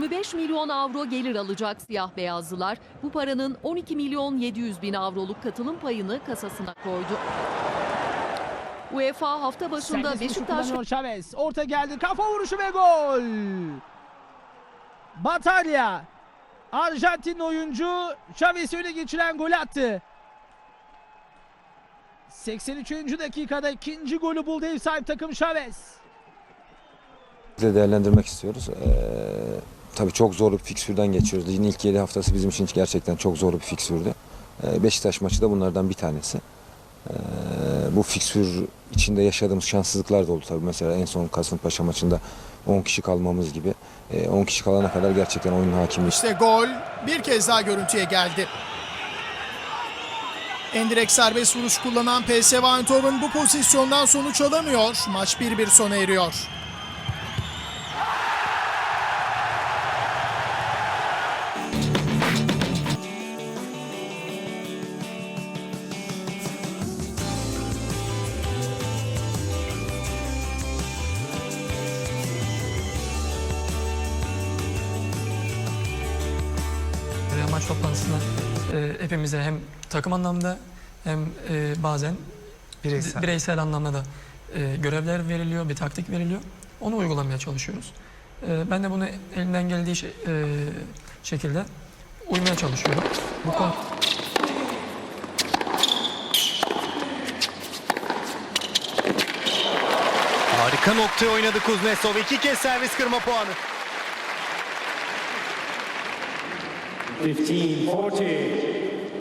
25 milyon avro gelir alacak siyah beyazlılar. Bu paranın 12 milyon 700 bin avroluk katılım payını kasasına koydu. UEFA hafta başında Beşiktaş Chavez. Orta geldi. Kafa vuruşu ve gol. Batalya. Arjantin oyuncu Chavez'i öne geçiren gol attı. 83. dakikada ikinci golü buldu ev sahibi takım Chavez. de değerlendirmek istiyoruz. Ee, tabii çok zor bir fikstürden geçiyoruz. Ligin ilk 7 haftası bizim için gerçekten çok zor bir fikstürdü. Ee, Beşiktaş maçı da bunlardan bir tanesi. Ee, bu fikstür içinde yaşadığımız şanssızlıklar da oldu tabii. Mesela en son Kasımpaşa maçında 10 kişi kalmamız gibi. Ee, 10 kişi kalana kadar gerçekten oyunun hakimliği İşte gol bir kez daha görüntüye geldi. Endirek serbest vuruş kullanan PSV Eindhoven bu pozisyondan sonuç alamıyor. Maç 1-1 sona eriyor. Maç toplantısında e, hepimize hem takım anlamda hem e, bazen Bireysel. bireysel anlamda da e, görevler veriliyor, bir taktik veriliyor. Onu uygulamaya çalışıyoruz. E, ben de bunu elimden geldiği şey- e, şekilde uymaya çalışıyorum. Bu konu Harika noktaya oynadı Kuznetsov. İki kez servis kırma puanı. 1540.